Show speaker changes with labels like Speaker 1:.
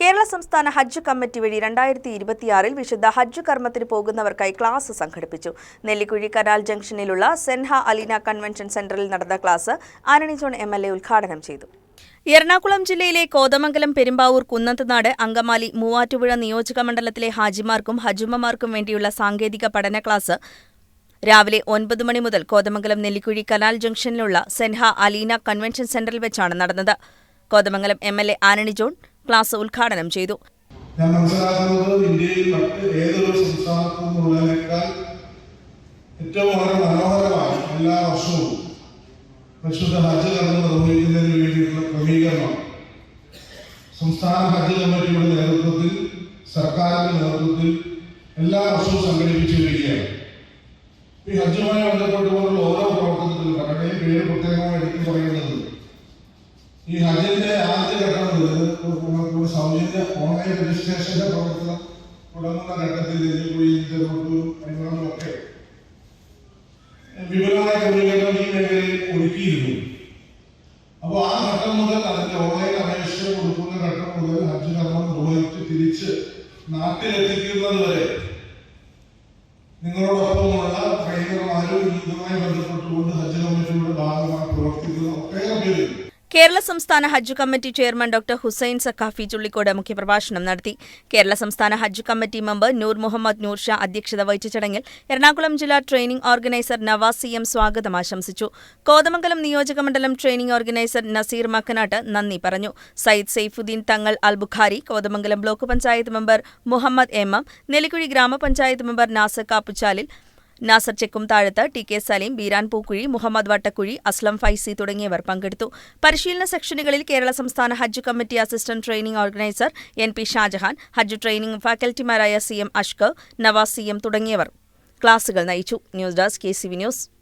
Speaker 1: കേരള സംസ്ഥാന ഹജ്ജ് കമ്മിറ്റി വഴി രണ്ടായിരത്തി ഇരുപത്തിയാറിൽ വിശുദ്ധ ഹജ്ജ് കർമ്മത്തിന് പോകുന്നവർക്കായി ക്ലാസ് സംഘടിപ്പിച്ചു. നെല്ലിക്കുഴി കനാൽ ജംഗ്ഷനിലുള്ള സെൻഹ അലീന കൺവെൻഷൻ സെന്ററിൽ നടന്ന ക്ലാസ് ആനണി ജോൺ എം എൽ എ ഉദ്ഘാടനം ചെയ്തു. എറണാകുളം ജില്ലയിലെ കോതമംഗലം പെരുമ്പാവൂർ കുന്നത്തുനാട് അങ്കമാലി മൂവാറ്റുപുഴ നിയോജക മണ്ഡലത്തിലെ ഹാജിമാർക്കും ഹജുമ്മമാർക്കും വേണ്ടിയുള്ള സാങ്കേതിക പഠന ക്ലാസ് രാവിലെ ഒൻപത് മണി മുതൽ കോതമംഗലം നെല്ലിക്കുഴി കനാൽ ജംഗ്ഷനിലുള്ള സെൻഹ അലീന കൺവെൻഷൻ സെന്ററിൽ വെച്ചാണ് നടന്നത്. കോതമംഗലം എം എൽ എ ആനണി ജോൺ ക്ലാസ് ഉദ്ഘാടനം ചെയ്തു.
Speaker 2: ഞാൻ മനസ്സിലാക്കുന്നത് ഇന്ത്യയിൽ മറ്റ് ഏതൊരു സംസ്ഥാനത്തു നിന്നുള്ളതിനേക്കാൾ ഏറ്റവും വളരെ മനോഹരമായി എല്ലാ വർഷവും പരിശുദ്ധ ഹജ്ജ് കർമ്മം നിർവഹിക്കുന്നതിന് വേണ്ടിയിട്ടുള്ള ക്രമീകരണം. സംസ്ഥാന ഹജ്ജ് കമ്മിറ്റിയുടെ നേതൃത്വത്തിൽ സർക്കാരിന്റെ നേതൃത്വത്തിൽ എല്ലാ വർഷവും സംഘടിപ്പിച്ചു ഈ ഹജ്ജുമായി ബന്ധപ്പെട്ടുകൊണ്ടുള്ള ഓരോ പ്രവർത്തനത്തിലും കടമയെ പേര് പ്രത്യേകമായി എടുത്തു പറയുന്നത് ഈ ഹജ്ജിന്റെ ആദ്യ ഘട്ടം മുതൽ ഒരു സൗജന്യ ഓൺലൈൻ രജിസ്ട്രേഷന്റെ പ്രവർത്തനം തുടങ്ങുന്ന ഘട്ടത്തിൽ ഒക്കെ വിപുലമായ ക്രമീകരണം ഈ മേഖലയിൽ ഒരുക്കിയിരുന്നു. അപ്പോൾ ആ ഘട്ടം മുതൽ അതിന്റെ ഓൺലൈൻ അപേക്ഷ കൊടുക്കുന്ന ഘട്ടം മുതൽ ഹജ്ജ് കർമ്മം നിർവഹിച്ച് തിരിച്ച് നാട്ടിലെത്തിക്കുന്നത് വരെ നിങ്ങളോടൊപ്പമുള്ള ട്രെയിനർമാരും ഇതുമായി ബന്ധപ്പെട്ടുകൊണ്ട് ഹജ്ജ് കമ്മിറ്റിയുടെ ഭാഗമായി പ്രവർത്തിക്കുന്ന ഒട്ടേറെ പേര്
Speaker 1: കേരള സംസ്ഥാന Hajj committee chairman doctor Hussain Saqafi Chullikode മുഖ്യപ്രഭാഷണം നടത്തി. കേരള സംസ്ഥാന ഹജ്ജ് കമ്മിറ്റി മെമ്പർ നൂർ മുഹമ്മദ് നൂർ ഷാ അധ്യക്ഷത വഹിച്ച ചടങ്ങിൽ എറണാകുളം ജില്ലാ training organiser Nawas C M സ്വാഗതം ആശംസിച്ചു. കോതമംഗലം നിയോജകമണ്ഡലം ട്രെയിനിംഗ് ഓർഗനൈസർ നസീർ മക്കനാട്ട് നന്ദി പറഞ്ഞു. Sayyid Saifuddin Thangal Albukhari Kothamangalam block panchayat member Muhammad M M Nellikuzhi ഗ്രാമപഞ്ചായത്ത് member Nasar Kappuchalil Nasar Chekkum Thazhath T K Saleem Beeran Pookuzhi Muhammad Vattakuzhi Aslam Faizy തുടങ്ങിയവർ പങ്കെടുത്തു. പരിശീലന സെക്ഷനുകളിൽ കേരള സംസ്ഥാന Hajj committee assistant training organiser N P Shajahan Hajj training ഫാക്കൽറ്റിമാരായ C M Ashkar Nawas C M തുടങ്ങിയവർ ക്ലാസുകൾ നയിച്ചു. News desk K C V news.